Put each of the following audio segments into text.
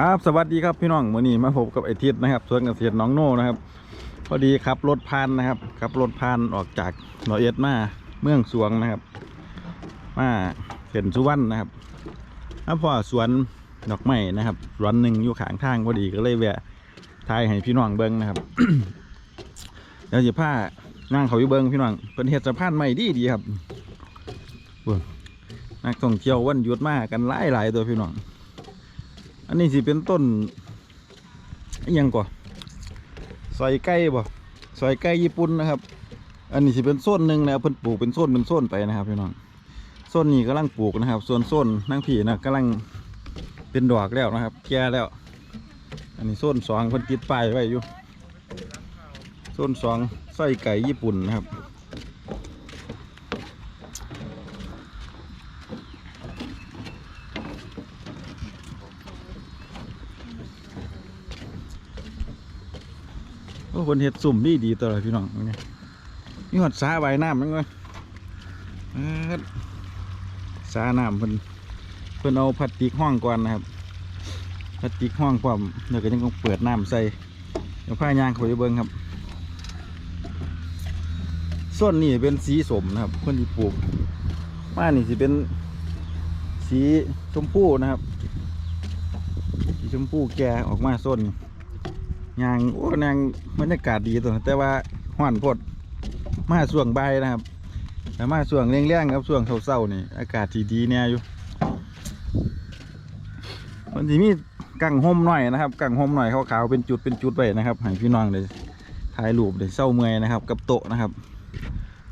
ครับสวัสดีครับพี่น้องวันนี้มาพบกับไอทิศนะครับสวนเกษตรน้องโน่นะครับ พอดีขับรถพานนะครับขับรถพานออกจากหนอเอ็ดมาเมืองสวงนะครับ มาเห็นสุวรรณนะครับแล้วพอสวนดอกไม้นะครับสวนหนึ่งอยู่ข้างทางพอดีก็เลยแวะทายให้พี่น้องเบิ้งนะครับเดี๋ยวจะพานั่งเขาอยู่เบิ้งพี่น้องเป็นเห็ดสะพานใหม่ดีดีครับนักท่องเที่ยววันหยุดมากันหลายหลายตัวพี่น้อง อันนี้สิเป็นต้นอิหยังก่อซอยไก่บ่ซอยไก่ญี่ปุ่นนะครับ อันนี้สิเป็นโซนหนึ่งนะเพิ่นปลูกเป็นโซนเป็นโซนไปนะครับพี่น้องโซนนี้กำลังปลูกนะครับ ส่วนโซนนั่งผีนะกำลังเป็นดอกแล้วนะครับ แก่แล้ว อันนี้โซนสองเพิ่นติดป้ายไว้อยู่โซนสองซอยไก่ญี่ปุ่นนะครับ คนเห็ดสุ่มดีดีตัวเลยพี่น้องนี่มีหอดสาใบายน้ำนั่นเลยเอิ้นสาน้ำเพิ่นเพิ่นเอาพลาสติกห้องก่อนนะครับพลาสติกห้องความเดี๋ยวก็ยังต้องเปิดน้ำใส่เดี๋ยวผ้ายางเขาไปเบิ้งครับส่วนนี้เป็นสีสมนะครับเพิ่นที่ปลูกมานี่สิเป็นสีชมพูนะครับ สีชมพูแก่ออกมาส้น ยางโอ้นางบรรยากาศดีตัวแต่ว่าห้อนพดมาส่วงใบนะครับ แต่มาส่วงเร่งๆครับส่วงเศร้าๆนี่ อากาศที่ดีเนี่ยอยู่มันจะมีกังห่มหน่อยนะครับกังห่มหน่อยขาวๆเป็นจุดเป็นจุดไปนะครับให้พี่น้องเลยถ่ายรูปเลยเศร้าเมื่อยนะครับ กับโต๊ะนะครับ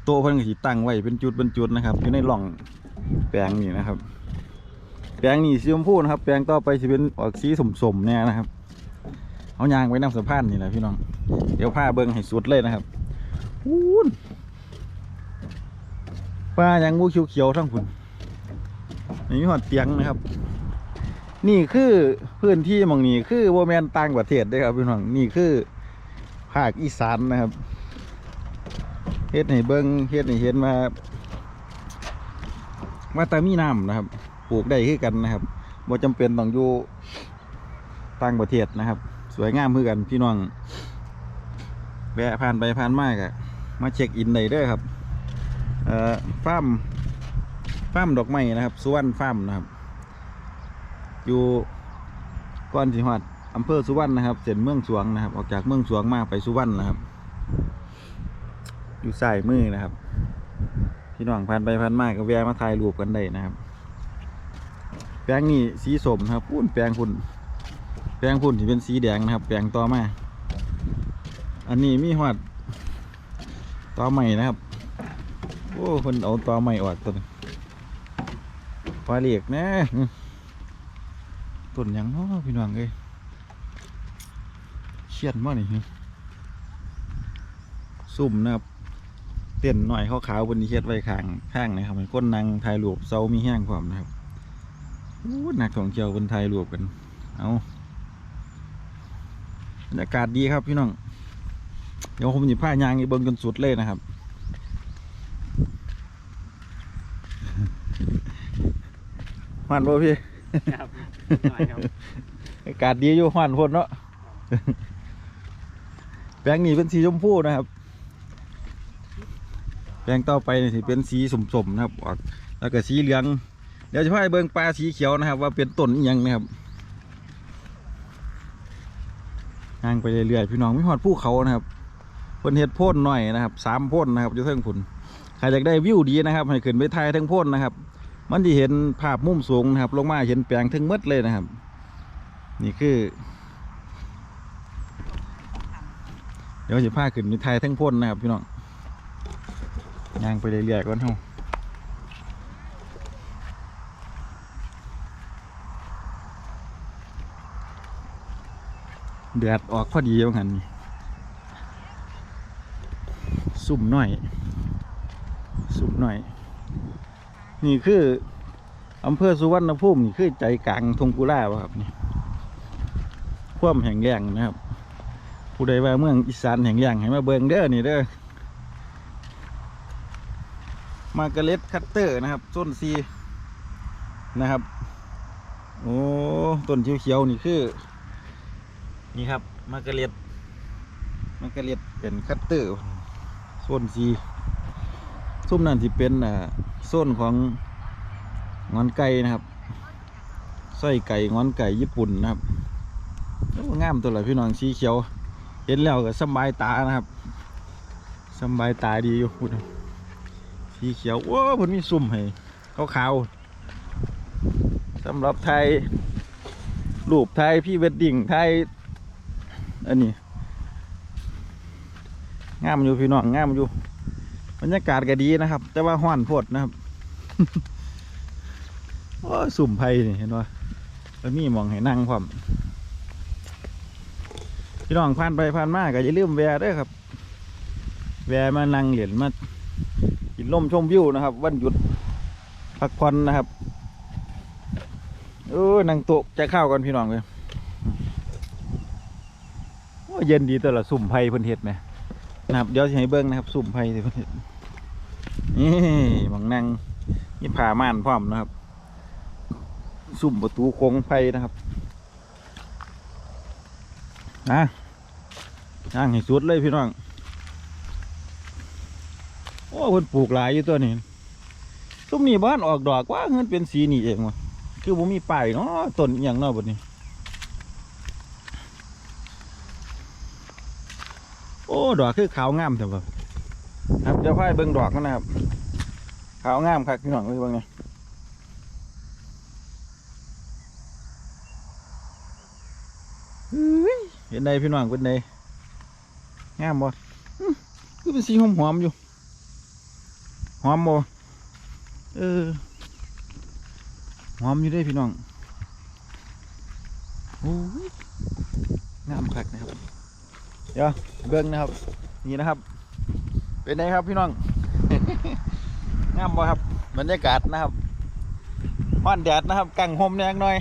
โต๊ะเพิ่นก็สิตั้งไว้เป็นจุดเป็นจุดนะครับอยู่ในหล่องแปลงนี่นะครับ แปลงนี่สีชมพูนะครับ แปลงต่อไปจะเป็นออกสีสมๆเนี่ยนะครับ เอายางไว้น้ำสะพานนี่แหละพี่น้อง เดี๋ยวผ้าเบิ้งให้สุดเลยนะครับวูนป้ายังมูเขียวๆทั้งคุณนี่มีหอดเตียงนะครับ นี่คือพื้นที่มองนี้คือโบแมนต่างประเทศเด้ครับพี่น้องนี่คือภาคอีสานนะครับเฮ็ดให้เบิ้งเฮ็ดให้เห็นมาว่าแต่มีน้ำนะครับ ปลูกได้คือกันนะครับบ่จำเป็นต้องอยู่ต่างประเทศนะครับ สวยงามเพื่อกันพี่น้องแวะผ่านไปผ่านมากอะมาเช็คอินได้เด้อครับเอ่อฟาร์มฟาร์มดอกไม้นะครับสุวรรณฟาร์มนะครับ อยู่ก้อนสิหัดอำเภอสุวรรณนะครับเส้นเมืองสวงนะครับ ออกจากเมืองสวงมาไปสุวรรณนะครับ อยู่ใสายมือนะครับพี่น้องผ่านไปผ่านมากก็แวะมาถ่ายรูปกันได้นะครับ แปลงนี้สีสมครับพูนแปลงคุณ แปลงพุ่นที่เป็นสีแดงนะครับ แปลงต่อมา อันนี้มีหอดต่อใหม่นะครับ โอ้คนเอาต่อใหม่ออกตัวนี้ปลาเหล็กนะต้นยังเนาะพี่น้องเอ้ยเชียนมั้นี่ซุ่มนะครับเต้นหน่อยขาวๆบนนี้เช็ดไว้ข้างข้างนะครับให้คนนั่งถ่ายรูปเซามีแห้งความนะครับโอ้นักท่องเทียวบนถ่ายรูปกันเอา รรยากาศดีครับพี่น้อง เดี๋ยวผมจะพายางอีเบิ้งจนสุดเลยนะครับ หวานบ่พี่ครับหน่อยครับ อากาศดีอยู่หวานพนเนาะแปลงนี้เป็นสีชมพูนะครับ แปลงต่อไปนี่สิเป็นสีสมๆนะครับออกแล้วก็สีเหลือง เดี๋ยวจะพาไปเบิ้งปลาสีเขียวนะครับ ว่าเป็นต้นอหยังนะครับ ย่างไปเรื่อยๆพี่น้องไม่หอดภูเขานะครับเพิ่นเฮ็ดโพ่นหน่อยนะครับสามโพ่นนะครับอยู่เทิงผุนใครอยากได้วิวดีนะครับให้ขึ้นไปถ่ายเทิงโพ่นนะครับ มันจะเห็นภาพมุมสูงนะครับ ลงมาเห็นแปลงเทิงหมดเลยนะครับ นี่คือ เดี๋ยวจะพาขึ้นไปถ่ายเทิงโพ่นนะครับพี่น้องย่างไปเรื่อยๆก่อนเฮา แดดออกพอดีว่างั้นสุ่มหน่อย สุ่มหน่อย นี่คืออำเภอสุวรรณภูมินี่คือใจกลางทงกุล่าวะครับนี่ความแห่งแรงนะครับ ผู้ใดว่าเมืองอีสานแห่งแรงให้มาเบิงเด้อนี่เด้อมาเกล็ดคัตเตอร์นะครับส้นซีนะครับ โอ้ต้นเขียวๆนี่คือ นี่ครับมะกะเล็ดมะกะเล็ดเป็นคัตเตอร์โซนสีซุ้มนั่นที่เป็นอ่าโซนของงอนไก่นะครับไส้ไก่งอนไก่ญี่ปุ่นนะครับโอ้งามตัวละพี่น้องสีเขียว เห็นแล้วก็สบายตานะครับสบายตาดีอยู่พูดนะสีเขียวโอ้มันมีซุ่มให้ขาวสำหรับไทยรูปไทยพี่เวดดิ้งไทย อันนี้งามอยู่พี่น้องงามอยู่บรรยากาศก็ดีนะครับ แต่ว่าห้อนโพดนะครับโอ้สุ่มไผ่นี่เห็นว่าแล้วมีมองให้นั่งพร้อมพี่น้องผ่านไปผ่านมาก็อย่าลืมแวะเด้วยครับ แวะมานั่งเหรียญมากินลมชมวิวนะครับ วันหยุดพักผ่อนนะครับเออนั่งโต๊ะจะเข้ากันพี่น้องเลย เย็นดีแต่ละสุ่มไผ่เพิ่นเฮ็ดไหมนะครับเดี๋ยวสิให้เบิ้งนะครับ สุ่มไผ่เพิ่นเฮ็ดนี่หมองนั่งนี่ผ่าม่านพร้อมนะครับ สุ่มประตูโค้งไผ่นะครับนะย่างให้สุดเลยพี่น้องโอ้เพิ่นปลูกหลายอยู่ตัวนี้ซุ่มนี่บ้านออกดอกว่าเงินเป็นสีนี่เองวะคือผมมีป้ายเนาะต้นอย่างเนาะบดนี้ โอ้ ดอกคือขาวงามแต่ว่าครับเดี๋ยวพายเบิ่งดอกกันนะครับ ขาวงามครับพี่น้องเบิ่งเนี่ยเฮ้ยเห็นใดพี่น้องเป็นใดงามบ่อื้อคือเป็นสีหอมๆอยู่ หอมบ่เออหอมอยู่เด้พี่น้องโอ้ยงามคักนะครับ เดี๋ยวเบิ้งนะครับ นี่นะครับ เป็นไงครับพี่น้องงามบ่ครับบรรยากาศนะครับฮ้อนแดดนะครับกังหมแนงหน่อย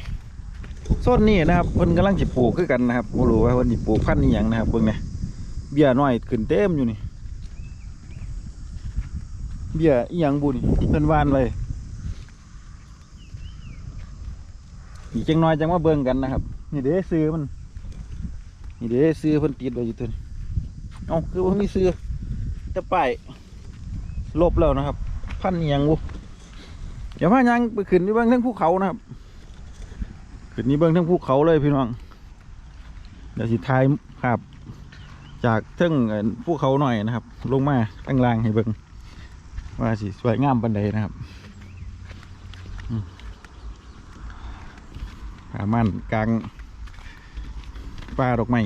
ส้นนี่นะครับเพิ่นกำลังจิปลูกคือกันนะครับบ่รู้ว่าเพิ่นจิปลูกพันธุ์อีหยังนะครับเบิ่งเนี่ยเบี้ยน้อยขึ้นเต็มอยู่นี่ เบี้ยอีหยังบุนี่เพิ่นวานไว้อีกจังน้อยจังว่าเบิ่งกันนะครับ นี่เด้ซื้อมัน นี่เด้ซื้อเพิ่นติดไว้อยู่ตัวนี้เอาคือว่ามีซื้อจะป้ายลบแล้วนะครับ พันเอียงวุเดี๋ยวพายังไปขึ้นนี่เบิ่งทั้งภูเขานะครับขึ้นนี่เบิ่งทั้งภูเขาเลยพี่น้องเดี๋ยวสิถ่ายภาพจากเทั้งภูเขาหน่อยนะครับ ลงมาตั้งล่างให้เบิ่งว่าสิสวยงามปันใดนะครับผามันกลาง ป่าดอกไม้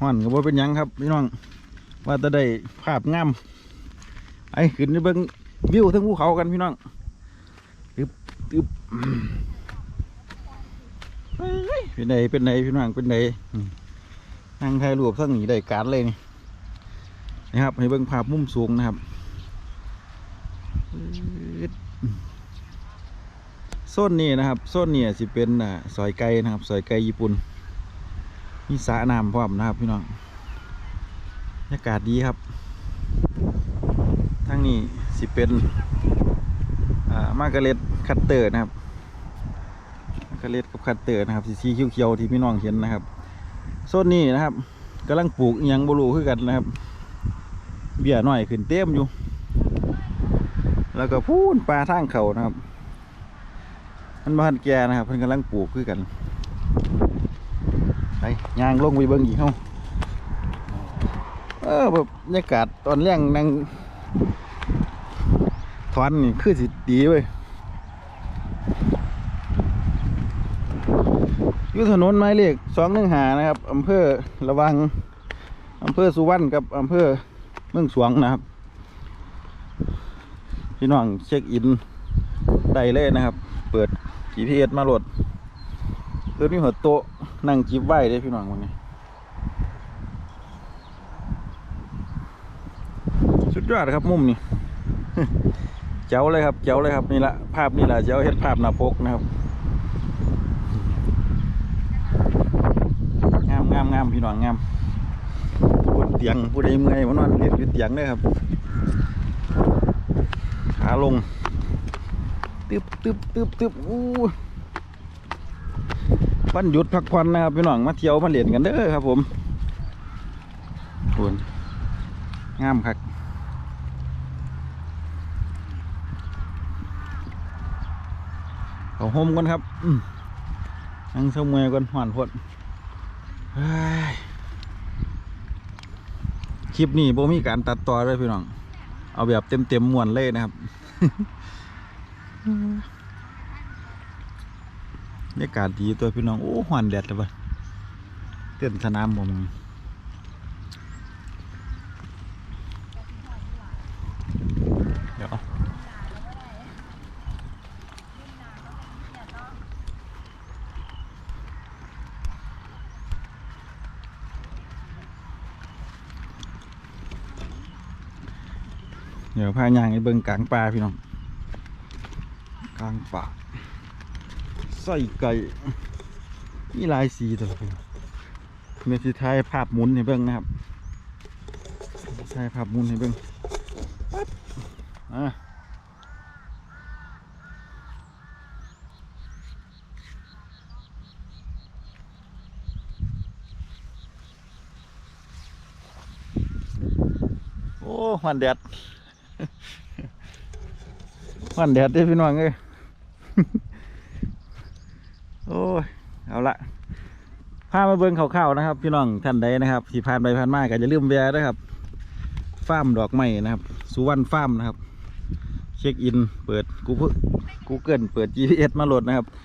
ห่อนก็บ่เป็นยังครับพี่น้อง ว่าจะได้ภาพงามไอ้ขึ้นไปเบิ่งวิวทั้งภูเขากันพี่น้องตึบตึบเป็นไงเป็นไงพี่น้องเป็นไงนั่งถ่ายรูปทั้งนี้ได้การเลยนี่นะครับ ให้เบิ่งภาพมุมสูงนะครับ โซนนี้นะครับโซนนี้สิเป็นอ่าซอยไก่นะครับซอยไก่ญี่ปุ่นมีสระน้ำพร้อมนะครับพี่น้องบรรยากาศดีครับทั้งนี้สิเป็นอ่ามาร์กาเร็ตคัตเตอร์นะครับมาร์กาเร็ตกับคัตเตอร์นะครับสีเขียวๆที่พี่น้องเห็นนะครับโซนนี้นะครับกำลังปลูกยังบรูคือกันนะครับ เบี้ยหน่อยขึ้นเต็มอยู่ แล้วก็พูนปลาทางเขานะครับ มันบ้านแกนะครับเพิ่นกำลังปลูกคือกันไปย่างลงไปเบิ่งอีกเฮาเออแบบบรรยากาศตอนแรงนั่งถอนนี่คือสิดีเว้ยอยู่ถนนไม้เลขสองหนึ่งหานะครับอำเภอระวังอำเภอสุวรรณกับอำเภอเมืองสวงนะครับพี่น้องเช็คอินได้เลยนะครับ เปิด GPS มาโหลดเปิดมีหัวโตนั่งจิบไหวได้พี่น้องวันนี้สุดยอดครับมุมนี้เจ๋วเลยครับเจ๋วเลยครับนี่ละภาพนี่แหละเจ๋วเฮ็ดภาพนาปกนะครับงามงามงามพี่น้องงามบนเตียงผู้ใดเมื่อยวันนอนเรียนอยู่เตียงเด้อครับขาลง ตึบตึบตึบตึบอู้วันหยุดพักผ่อนนะครับพี่น้องมาเที่ยวมาเล่นกันเด้อครับผมคุณงามคักเขาห่มกันครับอืมนั่งเสมอกันหวานพดคลิปนี้โบมีการตัดต่อเลยพี่น้อง เอาแบบเต็มเต็มๆมวนเลยนะครับ บรรยากาศดีตัวพี่น้องโอ้หวนแดดเลยปะเต้นสนามผมเดี๋ยวเดี๋ยวพายางไอ้เบิ่งกลางป่าพี่น้องางป่าใส่ไก่มีลายสีตัวพี่องเมสิไทยภาพหมุนให้เบิ่งนะครับถ่ายภาพหมุนให้เบิ่งปั๊บอะโอ้หวันแดดหวันแดดเด้พี่น้องเอ้ย โอ้ยเอาละพามาเบิ้งข่าๆนะครับ พี่น้องท่านใดนะครับที่ผ่านไปผ่านมาก็อย่าลืมแวะนะครับฟาร์มดอกไม้นะครับสุวรรณฟาร์มนะครับ เช็คอิน เปิดกูกูเกิลเปิด GPS มาโหลดนะครับ